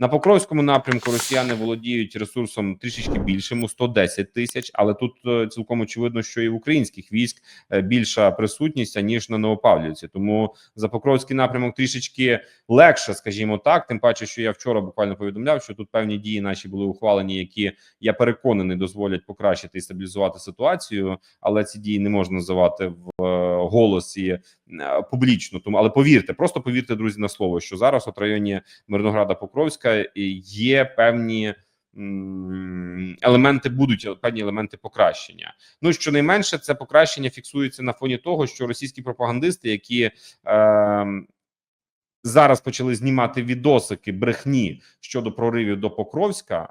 На Покровському напрямку Росіяни володіють ресурсом трішечки більшим у 110 тисяч, але тут е, цілком очевидно, що і в українських військ е, більша присутність аніж на Новопавлівці. Тому за Покровський напрямок трішечки легше, скажімо так. Тим паче, що я вчора буквально повідомляв, що тут певні дії наші були ухвалені, які я переконаний дозволять покращити і стабілізувати ситуацію, але ці дії не можна називати в е, голос і е, публічно. Тому але повірте, просто повірте, друзі, на слово, що зараз от районі Мирнограда Покровська є певні. Елементи будуть певні елементи покращення. Ну щонайменше, це покращення фіксується на фоні того, що російські пропагандисти, які е, зараз почали знімати відосики брехні щодо проривів до Покровська,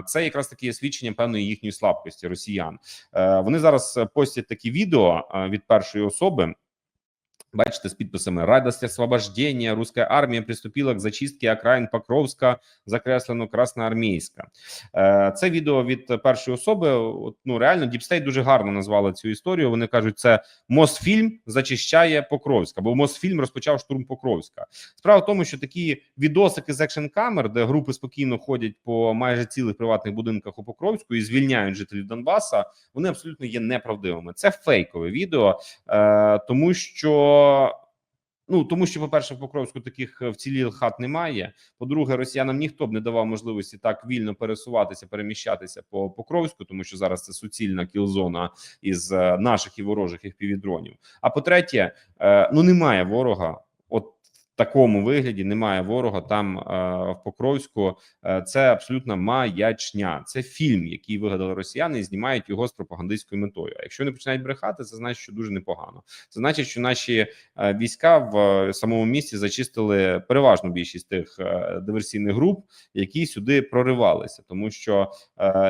е, це якраз таки є свідчення певної їхньої слабкості росіян. Е, вони зараз постять такі відео е, від першої особи. Бачите, з підписами «Радость освобождения. Русская армия приступила к зачистке окраїн Покровська, закреслено Красноармійська». Е, Це відео від першої особи. От, ну реально, Діпстейт дуже гарно назвали цю історію. Вони кажуть, це Мосфільм зачищає Покровська, бо Мосфільм розпочав штурм Покровська. Справа в тому, що такі відосики з екшн камер, де групи спокійно ходять по майже цілих приватних будинках у Покровську і звільняють жителів Донбаса, вони абсолютно є неправдивими. Це фейкове відео, е, тому що. Ну тому, що, по-перше, в Покровську таких е, вцілілих хат немає. По-друге, росіянам ніхто б не давав можливості так вільно пересуватися, переміщатися по Покровську, тому що зараз це суцільна кілзона із е, наших і ворожих FPV-дронів. А по-третє, е, ну немає ворога. Такому вигляді немає ворога там е, в Покровську. Е, це абсолютна маячня. Це фільм, який вигадали росіяни, і знімають його з пропагандистською метою. А якщо вони починають брехати, це значить, що дуже непогано. Це значить, що наші е, війська в самому місті зачистили переважну більшість тих диверсійних груп, які сюди проривалися, тому що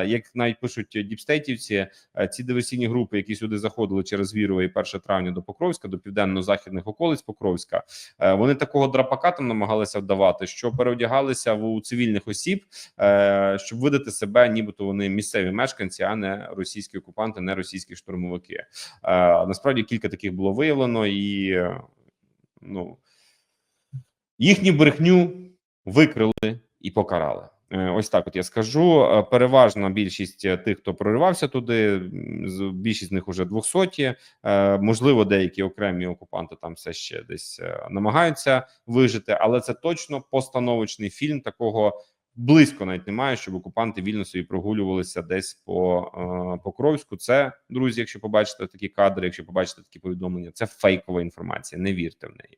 як навіть пишуть діпстейтівці, ці диверсійні групи, які сюди заходили через Вірове і 1 травня до Покровська, до південно-західних околиць Покровська, вони такого драпака там намагалися вдавати, що переодягалися у цивільних осіб, е, щоб видати себе, нібито вони місцеві мешканці, а не російські окупанти, не російські штурмовики. Е, Насправді кілька таких було виявлено, і е, ну їхню брехню викрили і покарали. Е, Ось так, от я скажу. Е, Переважна більшість е, тих, хто проривався туди, більшість з них уже двохсоті. Е, Можливо, деякі окремі окупанти там все ще десь намагаються вижити, але це точно постановочний фільм. Такого близько навіть немає, щоб окупанти вільно собі прогулювалися десь по е, Покровську. Це друзі, якщо побачите такі кадри, якщо побачите такі повідомлення, це фейкова інформація. Не вірте в неї.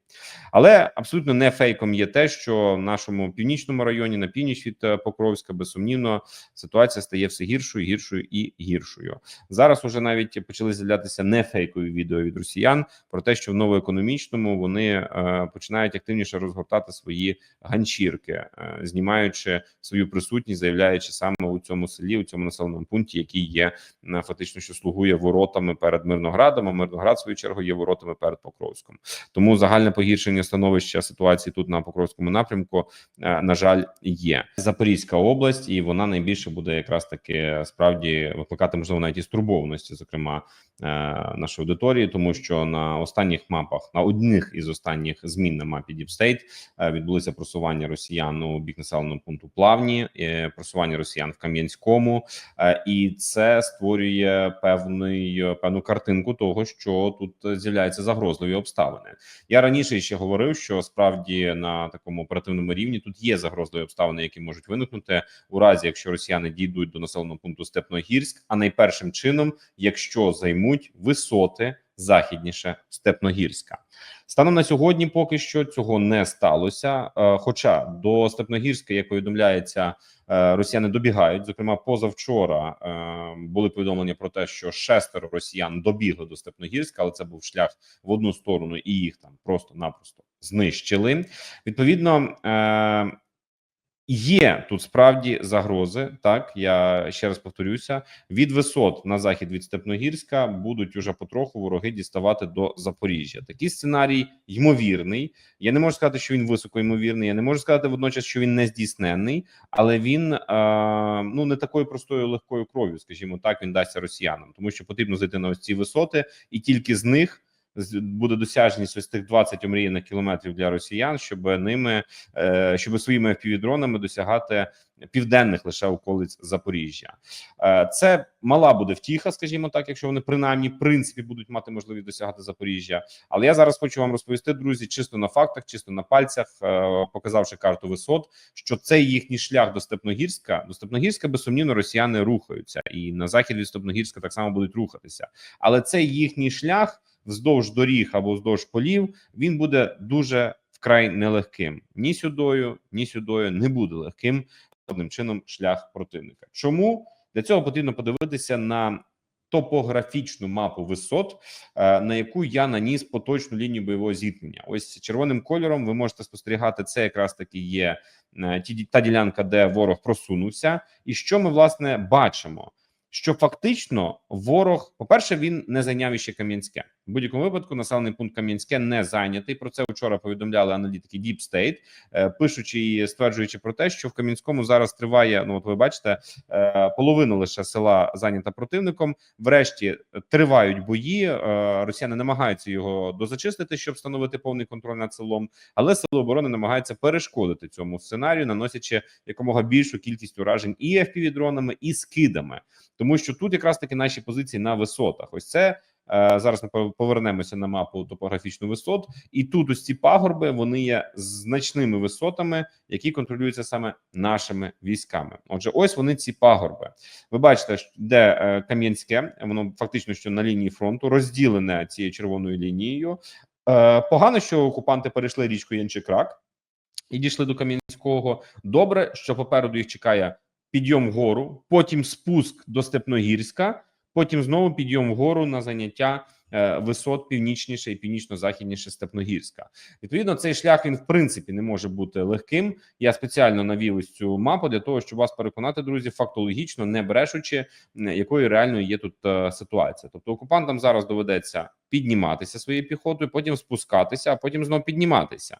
Але абсолютно не фейком є те, що в нашому північному районі на північ від е, Покровська безсумнівно ситуація стає все гіршою, гіршою і гіршою. Зараз уже навіть почали з'являтися не фейкові відео від росіян про те, що в новоекономічному вони е, починають активніше розгортати свої ганчірки, знімаючи свою присутність, заявляючи саме у цьому селі, у цьому населеному пункті, який є е, фактично, що слугує воротами перед Мирноградом. А Мирноград, в свою чергу, є воротами перед Покровськом. Тому загальне погіршення становища ситуації тут на Покровському напрямку, е, на жаль, є Запорізька область, і вона найбільше буде якраз таки справді викликати можливо навіть і стурбованості, зокрема е, нашої аудиторії, тому що на останніх мапах, на одних із останніх змін на мапі Діпстейт відбулися просування росіян у бік населеного пункту Плавні, е, просування росіян в Кам'янському, е, і це створює певний е, певну картинку того, що тут з'являються загрозливі обставини. Я раніше ще говорив, що справді на такому оперативному рівні тут є загрозливі обставини, які можуть виникнути у разі, якщо росіяни дійдуть до населеного пункту Степногірськ, а найпершим чином, якщо займуть висоти західніше Степногірська. Станом на сьогодні, поки що цього не сталося. Е, Хоча до Степногірська, як повідомляється, е, росіяни добігають. Зокрема, позавчора е, були повідомлення про те, що шестеро росіян добігли до Степногірська, але це був шлях в одну сторону, і їх там просто-напросто знищили. Відповідно. Є тут справді загрози. Так я ще раз повторюся: від висот на захід від Степногірська будуть уже потроху вороги діставати до Запоріжжя. Такий сценарій ймовірний. Я не можу сказати, що він високо ймовірний. Я не можу сказати водночас, що він не здійсненний, але він е, ну не такою простою легкою кров'ю, скажімо так, він дасться росіянам, тому що потрібно зайти на ось ці висоти, і тільки з них буде досяжність ось тих 20 омріяних кілометрів для росіян, щоб ними е, щоб своїми FPV-дронами досягати південних лише околиць Запоріжжя. Е, Це мала буде втіха, скажімо так, якщо вони принаймні в принципі будуть мати можливість досягати Запоріжжя. Але я зараз хочу вам розповісти, друзі, чисто на фактах, чисто на пальцях, е, показавши карту висот, що цей їхній шлях до Степногірська, до Степногірська безсумнівно росіяни рухаються, і на захід від Степногірська так само будуть рухатися. Але цей їхній шлях вздовж доріг або вздовж полів він буде дуже вкрай нелегким. Ні сюдою, ні сюдою не буде легким жодним чином шлях противника. Чому для цього потрібно подивитися на топографічну мапу висот, е, на яку я наніс поточну лінію бойового зіткнення. Ось червоним кольором ви можете спостерігати. Це якраз таки є е, та ділянка, де ворог просунувся, і що ми власне бачимо. Що фактично ворог, по-перше, він не зайняв іще Кам'янське. В будь-якому випадку населений пункт Кам'янське не зайнятий. Про це вчора повідомляли аналітики Deep State, е, пишучи і стверджуючи про те, що в Кам'янському зараз триває. Ну, от ви бачите, е, половина лише села зайнята противником. Врешті е, тривають бої. Росіяни намагаються його дозачистити, щоб встановити повний контроль над селом. Але сили оборони намагаються перешкодити цьому сценарію, наносячи якомога більшу кількість уражень і fpv дронами, і скидами, тому що тут якраз таки наші позиції на висотах. Ось це. Е, Зараз ми пов- повернемося на мапу топографічну висот, і тут ось ці пагорби вони є значними висотами, які контролюються саме нашими військами. Отже, ось вони ці пагорби. Ви бачите, де е, Кам'янське, воно фактично що на лінії фронту розділене цією червоною лінією. Е, Погано, що окупанти перейшли річку Янчикрак і дійшли до Кам'янського. Добре, що попереду їх чекає підйом вгору, потім спуск до Степногірська, потім знову підйом вгору на заняття е, висот північніше і північно-західніше Степногірська. Відповідно, цей шлях він в принципі не може бути легким. Я спеціально навів ось цю мапу для того, щоб вас переконати, друзі, фактологічно, не брешучи, якою реально є тут е, ситуація. Тобто окупантам зараз доведеться підніматися своєю піхотою, потім спускатися, а потім знову підніматися.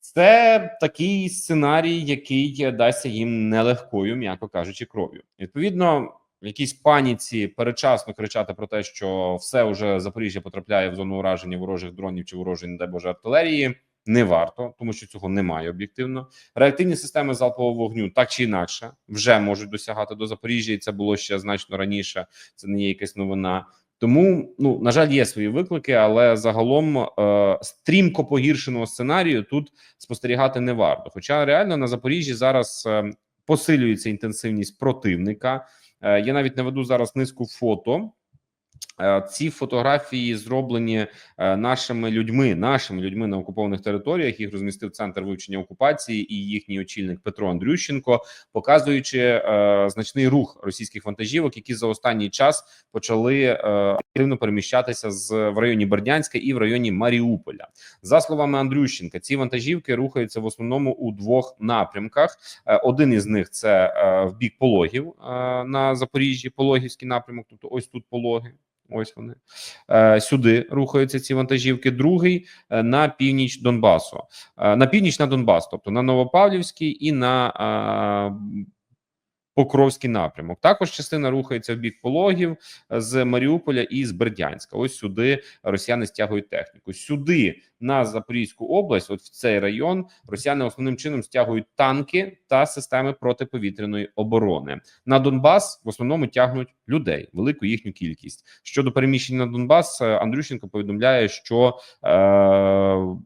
Це такий сценарій, який дасться їм нелегкою, м'яко кажучи, кров'ю. Відповідно, в якійсь паніці передчасно кричати про те, що все вже Запоріжжя потрапляє в зону ураження ворожих дронів чи ворожої, не дай Боже, артилерії. Не варто, тому що цього немає об'єктивно. Реактивні системи залпового вогню так чи інакше вже можуть досягати до Запоріжжя, і це було ще значно раніше. Це не є якась новина. Тому, ну на жаль, є свої виклики, але загалом е, стрімко погіршеного сценарію тут спостерігати не варто. Хоча реально на Запоріжжі зараз е, посилюється інтенсивність противника. Е, я навіть наведу зараз низку фото. Е, Ці фотографії зроблені е, нашими людьми, нашими людьми на окупованих територіях. Їх розмістив центр вивчення окупації і їхній очільник Петро Андрющенко, показуючи е, значний рух російських вантажівок, які за останній час почали активно переміщатися з в районі Бердянська і в районі Маріуполя. За словами Андрющенка, ці вантажівки рухаються в основному у двох напрямках. Один із них це в бік пологів на Запоріжжі, пологівський напрямок. Тобто, ось тут пологи. Ось вони Е, сюди рухаються ці вантажівки. Другий е, на північ Донбасу, Е, на північ на Донбас, тобто на Новопавлівський і на Покровський напрямок. Також частина рухається в бік пологів з Маріуполя і з Бердянська. Ось сюди росіяни стягують техніку. Сюди на Запорізьку область, от в цей район, росіяни основним чином стягують танки та системи протиповітряної оборони. На Донбас в основному тягнуть людей, велику їхню кількість. Щодо переміщень на Донбас, е, Андрющенко повідомляє, що е,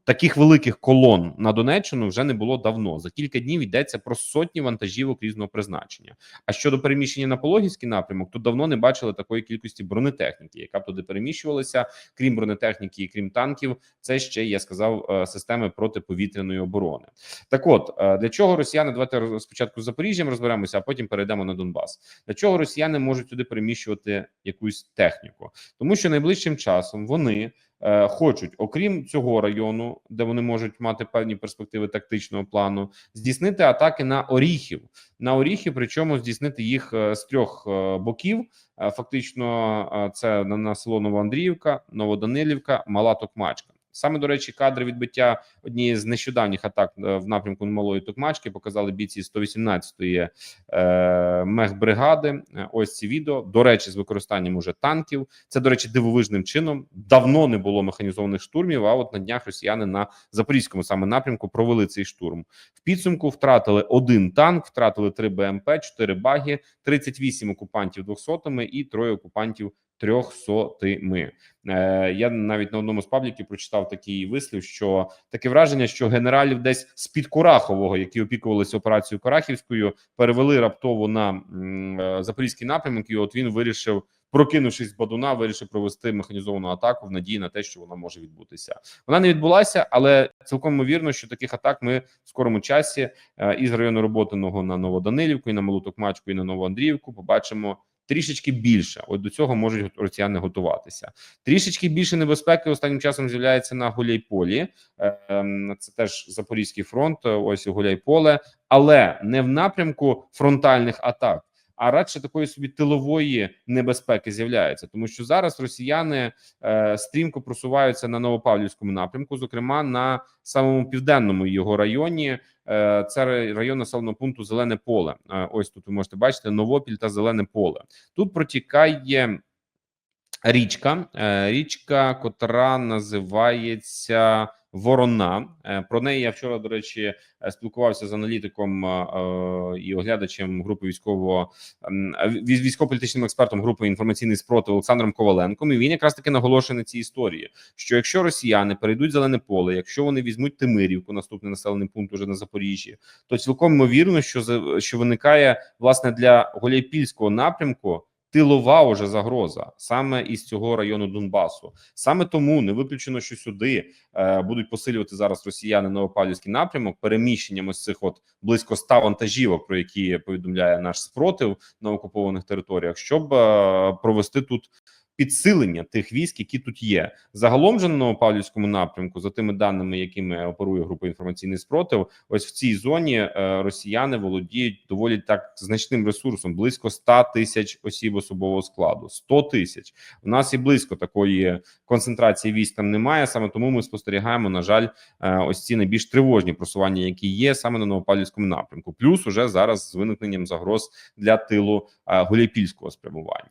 таких великих колон на Донеччину вже не було давно. За кілька днів йдеться про сотні вантажівок різного призначення. А щодо переміщення на Пологівський напрямок, тут давно не бачили такої кількості бронетехніки, яка б туди переміщувалася. Крім бронетехніки і крім танків, це ще я сказав е, системи протиповітряної оборони. Так, от е, для чого росіяни давайте спочатку з Запоріжжям розберемося, а потім перейдемо на Донбас. Для чого росіяни можуть туди переміщувати якусь техніку? Тому що найближчим часом вони е, хочуть, окрім цього району, де вони можуть мати певні перспективи тактичного плану, здійснити атаки на Оріхів. На Оріхів, причому здійснити їх з трьох боків. Фактично, це на село Новоандріївка, Новоданилівка, Мала Токмачка. Саме до речі, кадри відбиття однієї з нещодавніх атак е, в напрямку малої Токмачки показали бійці 118-ї е, мехбригади. Е, Ось ці відео. До речі, з використанням уже танків. Це до речі, дивовижним чином. Давно не було механізованих штурмів. А от на днях росіяни на запорізькому саме напрямку провели цей штурм. В підсумку втратили один танк, втратили три БМП, чотири баги, 38 окупантів 200-ми і троє окупантів трьохсотими. Е, я навіть на одному з пабліків прочитав такий вислів, що таке враження, що генералів десь з під Курахового, які опікувалися операцією Корахівською, перевели раптово на е, запорізький напрямок, і от він вирішив. Прокинувшись з Бадуна, вирішив провести механізовану атаку в надії на те, що вона може відбутися. Вона не відбулася, але цілком ймовірно, що таких атак ми в скорому часі е, із району роботиного на Новоданилівку, і на Малу Токмачку, і на Новоандріївку побачимо трішечки більше. От до цього можуть росіяни готуватися. Трішечки більше небезпеки останнім часом з'являється на Гуляйполі. Е, ем, Це теж Запорізький фронт. Ось Гуляйполе, але не в напрямку фронтальних атак. А радше такої собі тилової небезпеки з'являється, тому що зараз росіяни е, стрімко просуваються на Новопавлівському напрямку, зокрема на самому південному його районі. Е, це район населеного пункту Зелене поле. Е, ось тут ви можете бачити Новопіль та Зелене поле. Тут протікає річка, е, річка, котра називається Ворона. Е, Про неї я вчора, до речі, е, спілкувався з аналітиком е, і оглядачем групи військового військово-політичним експертом групи інформаційний спротив Олександром Коваленком. І він якраз таки наголошує на цій історії, що якщо росіяни перейдуть зелене поле, якщо вони візьмуть Тимирівку, наступний населений пункт уже на Запоріжжі, то цілком ймовірно, що що виникає власне для Гуляйпільського напрямку. Тилова уже загроза саме із цього району Донбасу. Саме тому не виключено, що сюди е, будуть посилювати зараз росіяни Новопавлівський напрямок переміщенням ось цих от близько 100 вантажівок, про які повідомляє наш спротив на окупованих територіях, щоб е, провести тут підсилення тих військ, які тут є. Загалом же на Новопавлівському напрямку, за тими даними, якими оперує група інформаційний спротив, ось в цій зоні е, росіяни володіють доволі так значним ресурсом близько 100 тисяч осіб особового складу. 100 тисяч. У нас і близько такої концентрації військ там немає. Саме тому ми спостерігаємо, на жаль, е, ось ці найбільш тривожні просування, які є саме на Новопавлівському напрямку. Плюс уже зараз з виникненням загроз для тилу е, Гуляйпільського спрямування.